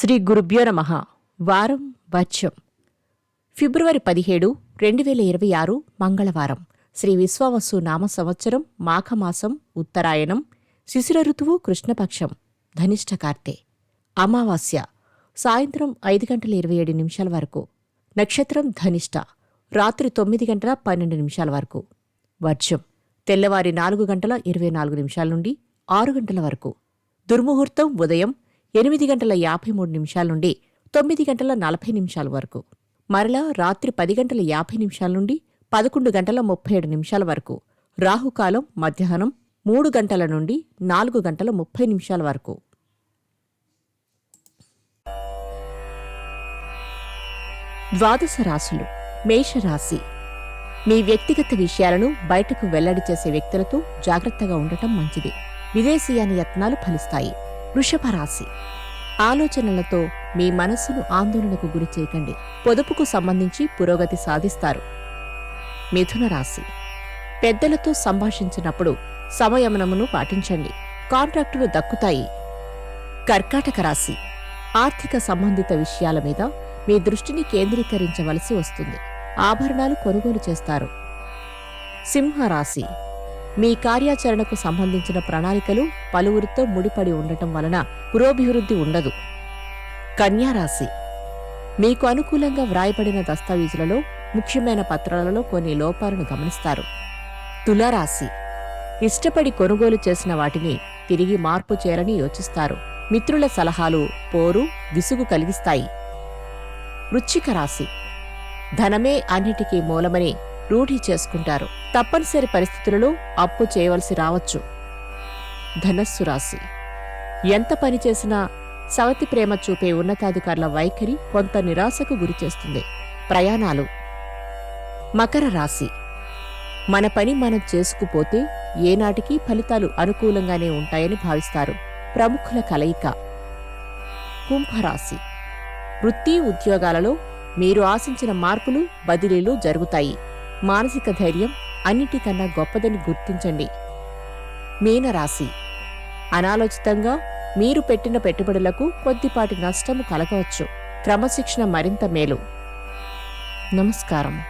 శ్రీ గురుభ్యో నమ. వారం వాచ్యం ఫిబ్రవరి పదిహేడు రెండు వేల ఇరవై ఆరు మంగళవారం. శ్రీ విశ్వావసు నామ సంవత్సరం మాఘమాసం ఉత్తరాయణం శిశిర ఋతువు కృష్ణపక్షం. ధనిష్ట కార్తె. అమావాస్య. సాయంత్రం ఐదు గంటల ఇరవై ఏడు నిమిషాల వరకు. నక్షత్రం ధనిష్ట. రాత్రి తొమ్మిది గంటల పన్నెండు నిమిషాల వరకు. వర్షం తెల్లవారి నాలుగు గంటల ఇరవై నాలుగు నిమిషాల నుండి ఆరు గంటల వరకు. దుర్ముహూర్తం ఉదయం ఎనిమిది గంటల యాభై మూడు నిమిషాల నుండి తొమ్మిది గంటల నలభై నిమిషాల వరకు. మరలా రాత్రి పది గంటల యాభై నిమిషాల నుండి పదకొండు గంటల ముప్పై ఏడు నిమిషాల వరకు. రాహుకాలం మధ్యాహ్నం మూడు గంటల నుండి నాలుగు గంటల ముప్పై నిమిషాల వరకు. ద్వాదశ రాశులు మేషరాశి. మీ వ్యక్తిగత విషయాలను బయటకు వెల్లడి చేసే వ్యక్తులతో జాగ్రత్తగా ఉండటం మంచిది. విదేశీయాన యత్నాలు ఫలిస్తాయి. వృషభ రాశి ఆలోచనలతో మీ మనస్సును ఆందోళనకు గురి చేయకండి. పొదుపుకు సంబంధించి పురోగతి సాధిస్తారు. మిథున రాశి. పెద్దలతో సంభాషించినప్పుడు సమయమనమును పాటించండి. కాంట్రాక్టులు దక్కుతాయి. కర్కాటక రాశి. ఆర్థిక సంబంధిత విషయాల మీద మీ దృష్టిని కేంద్రీకరించవలసి వస్తుంది. ఆభరణాలు కొనుగోలు చేస్తారు. సింహరాశి. మీ కార్యాచరణకు సంబంధించిన ప్రణాళికలు పలువురితో ముడిపడి ఉండటం వలన పురోభివృద్ధి ఉండదు. కన్యారాశి. మీకు అనుకూలంగా వ్రాయబడిన దస్తావీజులలో ముఖ్యమైన పత్రాలలో కొన్ని లోపాలను గమనిస్తారు. తులారాశి. ఇష్టపడి కొనుగోలు చేసిన వాటిని తిరిగి మార్పు చేయాలని యోచిస్తారు. మిత్రుల సలహాలు పోరు విసుగు కలిగిస్తాయి. వృచ్చిక రాశి. ధనమే అన్నిటికీ మూలమని రూఢి చేసుకుంటారు. తప్పనిసరి పరిస్థితులలో అప్పు చేయవలసి రావచ్చు. ధనస్సు రాశి. ఎంత పని చేసినా సవతి ప్రేమ చూపే ఉన్నతాధికారుల వైఖరి కొంత నిరాశకు గురిచేస్తుంది ప్రయాణాలు. మకర రాశి. మన పని మనం చేసుకుపోతే ఏనాటికి ఫలితాలు అనుకూలంగానే ఉంటాయని భావిస్తారు. ప్రముఖుల కలయిక. కుంభరాశి. వృత్తి ఉద్యోగాలలో మీరు ఆశించిన మార్పులు బదిలీలు జరుగుతాయి. మానసిక ధైర్యం అన్నిటికన్నా గొప్పదని గుర్తించండి. మీనరాశి. అనాలోచితంగా మీరు పెట్టిన పెట్టుబడులకు కొద్దిపాటి నష్టము కలగవచ్చు. క్రమశిక్షణ మరింత మేలు. నమస్కారం.